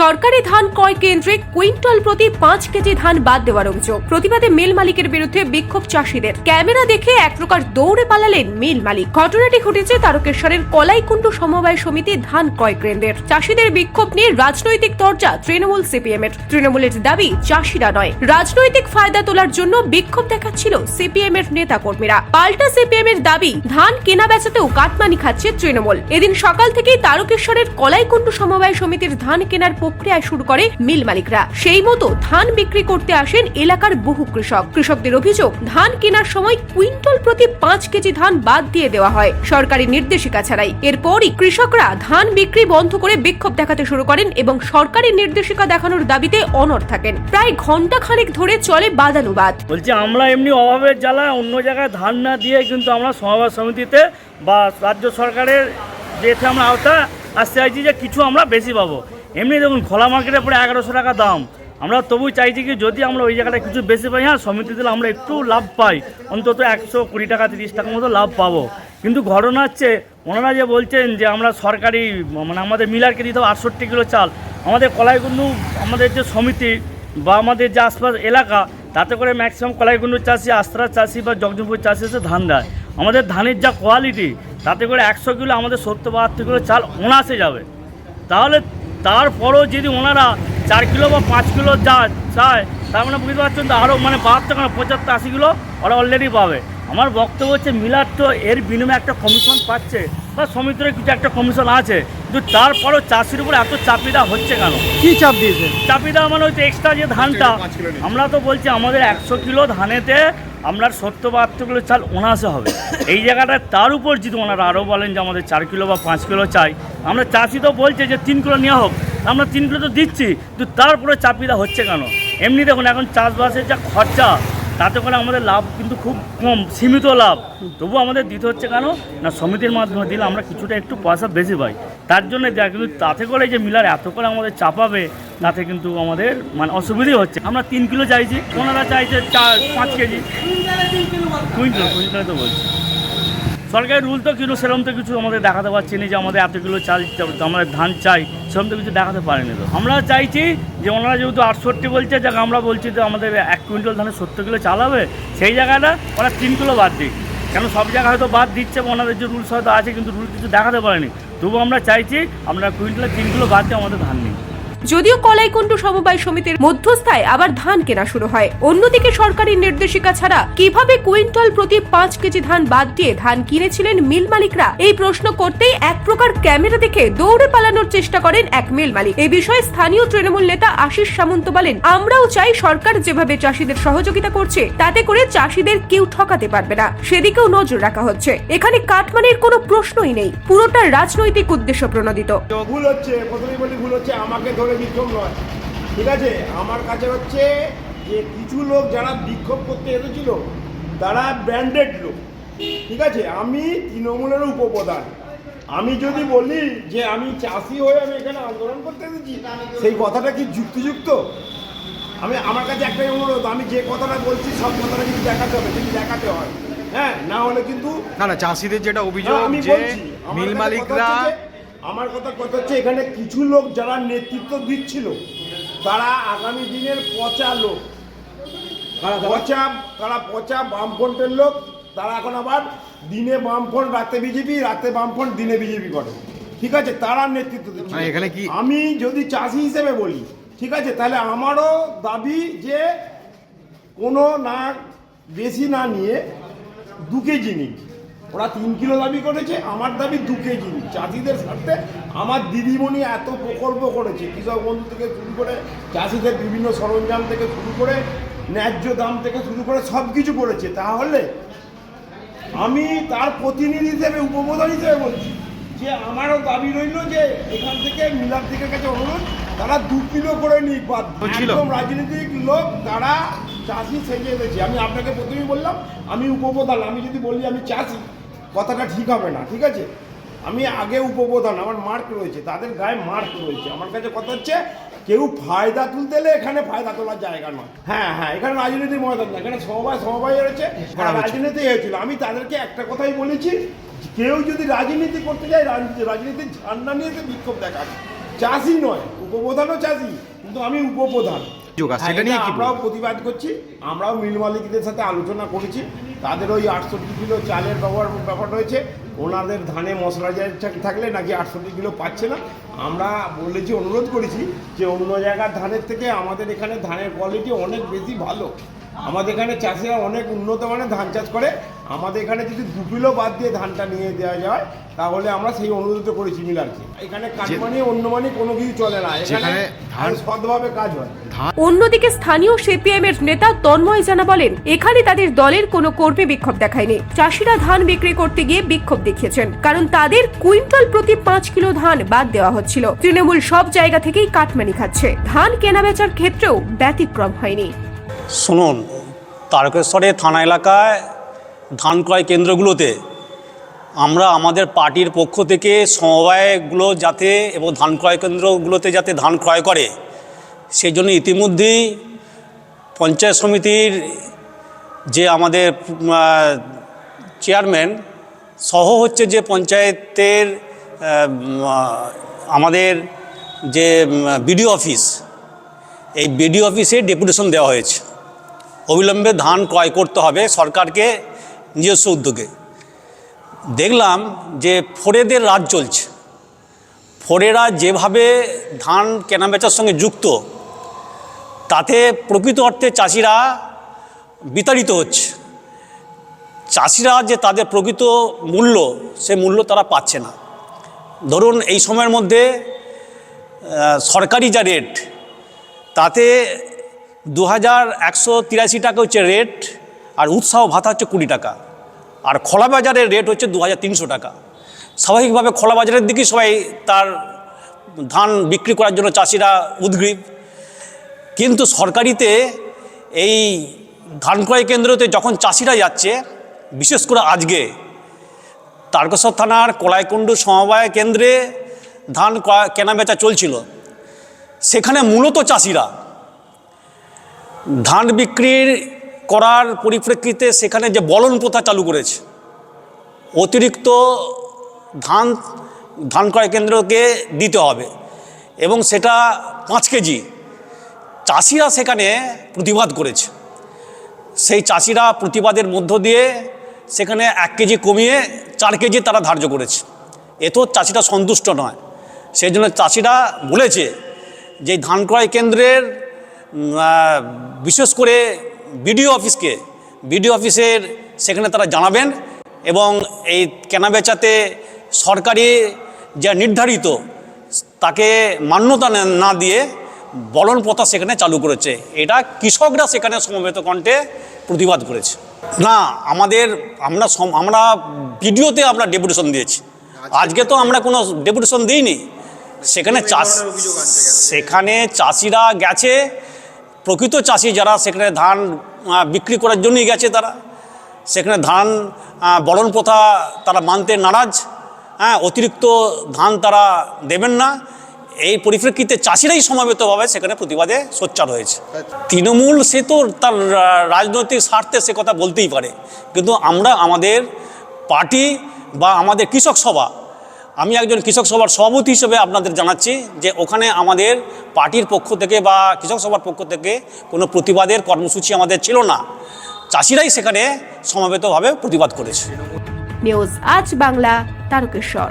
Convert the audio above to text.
সরকারি ধান ক্রয় কেন্দ্রে কুইন্টাল প্রতি পাঁচ কেজি ধান বাদ দেওয়ার অভিযোগ। প্রতিবাদে মিল মালিকের বিরুদ্ধে বিক্ষোভ চাষীদের। ক্যামেরা দেখে এক প্রকার দৌড়ে পালালেন মিল মালিক। ঘটনাটি ঘটেছে তারকেশ্বরের কলাইকুণ্ড সমবায় সমিতি ধান ক্রয় কেন্দ্রের। চাষীদের বিক্ষোভ নিয়ে রাজনৈতিক তরজা তৃণমূল সিপিএম এর তৃণমূলের দাবি, চাষিরা নয়। রাজনৈতিক ফায়দা তোলার জন্য বিক্ষোভ দেখাচ্ছিল সিপিএম এর নেতা কর্মীরা পাল্টা সিপিএম এর দাবি, ধান কেনা বেচাতেও কাটমানি খাচ্ছে তৃণমূল। এদিন সকাল থেকেই তারকেশ্বরের কলাইকুণ্ড সমবায় সমিতির ধান কেনার প্রক্রিয়া শুরু করে মিল মালিকরা। সেই মতো ধান বিক্রি করতে আসেন এলাকার বহু কৃষক। কৃষকদের অভিযোগ, ধান কেনার সময় কুইন্টাল প্রতি পাঁচ কেজি ধান বাদ দিয়ে দেওয়া হয়। সরকারি নির্দেশিকা ছাড়াই। এরপরই কৃষকরা ধান বিক্রি বন্ধ করে বিক্ষোভ দেখাতে শুরু করেন এবং সরকারি নির্দেশিকা দেখানোর দাবিতে অনর থাকেন। প্রায় ঘণ্টা খানেক ধরে চলে বাদানুবাদ। বলছি, আমরা এমনি অভাবের জ্বালায় অন্য জায়গায় ধান না দিয়ে কিন্তু আমরা সমবায় সমিতিতে বা রাজ্য সরকারের যেতে আমরা আওতা আসতে চাইছি যে কিছু আমরা বেশি পাবো। এমনি দেখুন, খোলা মার্কেটে পরে এগারোশো টাকা দাম। আমরা তবু চাইছি কি যদি আমরা ওই জায়গাটা কিছু বেশি পাই হ্যাঁ সমিতি দিলে আমরা একটু লাভ পাই। অন্তত একশো কুড়ি টাকা, তিরিশ টাকার মতো লাভ পাবো। কিন্তু ঘটনা হচ্ছে, ওনারা যে বলছেন যে আমরা সরকারি মানে আমাদের মিলারকে দিতে হবে আটষট্টি কিলো চাল। আমাদের কলাইকুণ্ডু, আমাদের যে সমিতি বা আমাদের যে আশপাশ এলাকা, তাতে করে ম্যাক্সিমাম কলাইকুণ্ডু চাষি, আস্ত্রা চাষি বা জগজমপুর চাষি এসে ধান দেয়। আমাদের ধানের যা কোয়ালিটি তাতে করে একশো কিলো আমাদের সত্তর বাহাত্তর কিলো চাল অনাসে যাবে। তাহলে তারপরও যদি ওনারা চার কিলো বা পাঁচ কিলো যা চায়, তার মানে বুঝতে পারছেন তো? আরও মানে বাহাত্তর কেন পঁচাত্তর, আশি কিলো ওরা অলরেডি পাবে। আমার বক্তব্য হচ্ছে মিলার তো এর বিনিময়ে একটা কমিশন পাচ্ছে। বা সমিতির কিছু একটা কমিশন আছে। কিন্তু তারপরও চাষির উপর এত চাপিদা হচ্ছে কেন? কি চাপ দিয়েছে? চাপিদা মানে হচ্ছে এক্সট্রা যে ধানটা আমরা তো বলছি আমাদের একশো কিলো ধানেতে আমরা সত্তর বাহাত্তর কিলো চাল অনাসে হবে। এই জায়গাটায় তার উপর যদি ওনারা আরও বলেন যে আমাদের চার কিলো বা পাঁচ কিলো চাই। আমরা চাষি তো বলছে যে তিন কিলো নেওয়া হোক আমরা তিন কিলো তো দিচ্ছি কিন্তু তারপরে চাপিদা হচ্ছে কেন? এমনি দেখুন এখন চাষবাসের যা খরচা তাতে করে আমাদের লাভ কিন্তু খুব কম, সীমিত লাভ। তবু আমাদের দিতে হচ্ছে কেন? না, সমিতির মাধ্যমে দিলে আমরা কিছুটা একটু পয়সা বেশি পাই। তার জন্য দেখ কিন্তু তাতে করে যে মিলার এত করে আমাদের চাপাবে, তাতে কিন্তু আমাদের মানে অসুবিধেই হচ্ছে। আমরা তিন কিলো চাইছি, ওনারা চাইছে চার, পাঁচ কেজি। কুইন্টাল কুইন্টাল তো বলছি। সরকারি রুল তো কিন্তু সেরকম তো কিছু আমাদের দেখাতে পারছি না যে আমাদের এত কিলো চাল আমরা ধান চাই সেরকম তো কিছু দেখাতে পারেনি তো। আমরা চাইছি যে ওনারা যেহেতু আটষট্টি বলছে, যাক আমরা বলছি যে আমাদের এক কুইন্টাল ধানে সত্তর কিলো চাল হবে, সেই জায়গাটা ওরা তিন কিলো বাদ দিই কেন সব জায়গায় হয়তো বাদ দিচ্ছে ওনাদের যে রুলস হয়তো আছে, কিন্তু রুল কিছু দেখাতে পারেনি। তবু আমরা চাইছি আমরা কুইন্টালে তিন কিলো বাদ দিয়ে আমাদের ধান নিই। যদিও কলাইকুণ্ড সমবায় সমিতির মধ্যস্থায় আবার ধান কেনা শুরু হয়। অন্যদিকে সরকারি নির্দেশিকা ছাড়া কীভাবে কুইন্টাল প্রতি পাঁচ কেজি ধান বাদ দিয়ে ধান কিনেছিলেন মিল মালিকরা, এই প্রশ্ন করতেই এক প্রকার ক্যামেরা দেখে দৌড়ে পালানোর চেষ্টা করেন এক মিল মালিক। এই বিষয়ে স্থানীয় তৃণমূল নেতা আশিস সামন্ত বলেন, আমরাও চাই সরকার যেভাবে চাষিদের সহযোগিতা করছে, তাতে করে চাষিদের কেউ ঠকাতে পারবে না। সেদিকেও নজর রাখা হচ্ছে। এখানে কাটমানির কোনো প্রশ্নই নেই। পুরোটা রাজনৈতিক উদ্দেশ্য প্রণোদিত। ভুল হচ্ছে ভুল হচ্ছে, আমাকে ধরে বিক্ষোভ নয়। ঠিক আছে? আমার কাছে হচ্ছে যে কিছু লোক যারা বিক্ষোভ করতে এসেছিল তারা ব্র্যান্ডেড লোক। ঠিক আছে? আমি তৃণমূলের উপপ্রধান। আমি যদি বলি যে আমি চাষি হয়ে আমি এখানে আন্দোলন করতে এসেছি সেই কথাটা কি যুক্তিযুক্ত? আমি আমার কাছে একটাই অনুরোধ আমি যে কথাটা বলছি সব কথাটা কিন্তু দেখাতে হবে যদি দেখাতে হয়। হ্যাঁ? না হলে কিন্তু না না চাষিদের যেটা অভিযোগ আমি যে বলছি, মিল মালিকরা আমার কথা কথা হচ্ছে এখানে কিছু লোক যারা নেতৃত্ব দিচ্ছিল তারা আগামী দিনের পচা লোক। পচা তারা পচা বামফ্রন্টের লোক তারা এখন আবার দিনে বামফ্রন্ট রাতে বিজেপি রাতে বামফ্রন্ট দিনে বিজেপি করে। ঠিক আছে? তারা নেতৃত্ব দিচ্ছে এখানে কি- আমি যদি চাষি হিসেবে বলি ঠিক আছে? তাহলে আমারও দাবি যে কোনো না বেশি না নিয়ে দু কেজি নিই ওরা তিন কিলো দাবি করেছে আমার দাবি দু কেজি। চাষিদের স্বার্থে আমার দিদিমণি এত প্রকল্প করেছে কৃষক বন্ধু থেকে শুরু করে চাষিদের বিভিন্ন সরঞ্জাম থেকে শুরু করে ন্যায্য দাম থেকে শুরু করে সব কিছু করেছে। তাহলে আমি তার প্রতিনিধি হিসেবে উপপ্রধান হিসেবে বলছি যে আমারও দাবি রইল যে এখান থেকে মিলার দিকের কাছে অনুরোধ তারা দু কিলো করে নিক বাদ বলছিল। একদম রাজনৈতিক লোক তারা চাষি সেজে এসেছে আমি আপনাকে প্রথমেই বললাম আমি উপপ্রধান আমি যদি বলি আমি চাষি কথাটা ঠিক হবে না ঠিক আছে? আমি আগে উপপ্রধান আমার মার্ক রয়েছে তাদের গায়ে মার্ক রয়েছে। আমার কাছে কথা হচ্ছে কেউ ফায়দা তুলতে এলে এখানে ফায়দা তোলার জায়গা নয়। হ্যাঁ হ্যাঁ এখানে রাজনীতি ময়দান না এখানে সমবায় সমবায় হ্যাঁ, রাজনীতি হয়েছিল। আমি তাদেরকে একটা কথাই বলেছি কেউ যদি রাজনীতি করতে যায় রাজনীতি- রাজনীতির ঝান্ডা নিয়ে বিক্ষোভ দেখাবে। চাষি নয় উপপ্রধানও চাষি কিন্তু আমি উপপ্রধান অভিযোগ আছে, সেটা নিয়ে আমরাও প্রতিবাদ করছি আমরাও মিল মালিকদের সাথে আলোচনা করেছি তাদের ওই আটষট্টি কিলো চালের ব্যবহার ব্যাপার রয়েছে ওনাদের ধানে মশলা জাত থাকলে নাকি আটষট্টি কিলো পাচ্ছে না। আমরা বলেছি অনুরোধ করেছি যে অন্য জায়গার ধানের থেকে আমাদের এখানে ধানের কোয়ালিটি অনেক বেশি ভালো। আমাদের এখানে চাষিরা অনেক উন্নত মানের ধান চাষ করে আমাদের এখানে যদি দু কিলো বাদ দিয়ে ধানটা নিয়ে দেওয়া যায় তাহলে আমরা সেই অনুরোধ করেছি মিলারকে এখানে কাটমানি অন্য মানে কোনো কিছু চলে না। এখানে ধান- সৎভাবে কাজ হয়। অন্যদিকে স্থানীয় সিপিএম এর নেতা তন্ময় জানা বলেন এখানে তাদের দলের কোনো কর্মী বিক্ষোভ দেখায়নি। চাষিরা ধান বিক্রি করতে গিয়ে বিক্ষোভ দেখিয়েছেন কারণ তাদের কুইন্টাল প্রতি পাঁচ কিলো ধান বাদ দেওয়া হচ্ছিল। তৃণমূল সব জায়গা থেকেই কাটমানি খাচ্ছে। ধান কেনাবেচার ক্ষেত্রেও ব্যতিক্রম হয়নি। শুনুন তারকেশ্বরের থানা এলাকায় ধান ক্রয় কেন্দ্রগুলোতে আমরা আমাদের পার্টির পক্ষ থেকে সমবায়গুলো যাতে এবং ধান ক্রয় কেন্দ্রগুলোতে যাতে ধান ক্রয় করে, সেই জন্য ইতিমধ্যেই পঞ্চায়েত সমিতির যে আমাদের চেয়ারম্যান সহ হচ্ছে যে পঞ্চায়েতের আমাদের যে বিডিও অফিস, এই বিডিও অফিসে ডেপুটেশন দেওয়া হয়েছে। অবিলম্বে ধান ক্রয় করতে হবে সরকারকে। নিজস্ব উদ্যোগে। দেখলাম যে ফোরেদের রাজ চলছে। ফোরেরা যেভাবে ধান কেনাবেচার সঙ্গে যুক্ত, তাতে প্রকৃত অর্থে চাষিরা বিতাড়িত হচ্ছে। চাষিরা যে তাদের প্রকৃত মূল্য, সে মূল্য তারা পাচ্ছে না। ধরুন এই সময়ের মধ্যে সরকারি যা রেট তাতে দু হাজার একশো তিরাশি টাকা হচ্ছে রেট আর উৎসাহ ভাতা হচ্ছে কুড়ি টাকা। আর খোলা বাজারের রেট হচ্ছে দু হাজার তিনশো টাকা। স্বাভাবিকভাবে খোলা বাজারের দিকেই সবাই তার ধান বিক্রি করার জন্য চাষিরা উদ্গ্রীব। কিন্তু সরকারিতে এই ধান ক্রয় কেন্দ্রতে যখন চাষিরা যাচ্ছে, বিশেষ করে আজকে তারকেশ্বর থানার কলাইকুণ্ডু সমবায় কেন্দ্রে ধান কেনাবেচা চলছিল। সেখানে মূলত চাষিরা ধান বিক্রি করার পরিপ্রেক্ষিতে সেখানে যে বলন প্রথা চালু করেছে, অতিরিক্ত ধান ধান ক্রয় কেন্দ্রকে দিতে হবে এবং সেটা পাঁচ কেজি। চাষিরা সেখানে প্রতিবাদ করেছে। সেই চাষিরা প্রতিবাদের মধ্য দিয়ে সেখানে এক কেজি কমিয়ে চার কেজি তারা ধার্য করেছে। এতেও চাষিরা সন্তুষ্ট নয়। সেই জন্য চাষিরা বলেছে যে ধান ক্রয় কেন্দ্রের বিশেষ করে বিডিও অফিসকে, বিডিও অফিসের সেখানে তারা জানাবেন এবং এই কেনাবেচাতে সরকারি যা নির্ধারিত, তাকে মান্যতা না- দিয়ে বলন প্রথা সেখানে চালু করেছে। এটা কৃষকরা সেখানে সমবেত কণ্ঠে প্রতিবাদ করেছে। না, আমাদের, আমরা আমরা ভিডিওতে আমরা ডেপুটেশন দিয়েছি। আজকে তো আমরা কোনো ডেপুটেশন দিইনি। সেখানে চাষ, সেখানে চাষিরা গেছে প্রকৃত চাষি যারা সেখানে ধান বিক্রি করার জন্যই গেছে তারা। সেখানে ধান বরণ প্রথা তারা মানতে নারাজ। হ্যাঁ অতিরিক্ত ধান তারা দেবেন না। এই পরিপ্রেক্ষিতে চাষিরাই সমাবেতভাবে সেখানে প্রতিবাদে সোচ্চার হয়েছে। তৃণমূল সে তো তার রাজনৈতিক স্বার্থে সে কথা বলতেই পারে। কিন্তু আমরা, আমাদের পার্টি বা আমাদের কৃষক সভা আমি একজন কৃষক সভার সভাপতি হিসেবে আপনাদের জানাচ্ছি যে ওখানে আমাদের পার্টির পক্ষ থেকে বা কৃষক সভার পক্ষ থেকে কোনো প্রতিবাদের কর্মসূচি আমাদের ছিল না। চাষিরাই সেখানে সমাবেতভাবে প্রতিবাদ করেছে। নিউজ আজ বাংলা তারকেশ্বর।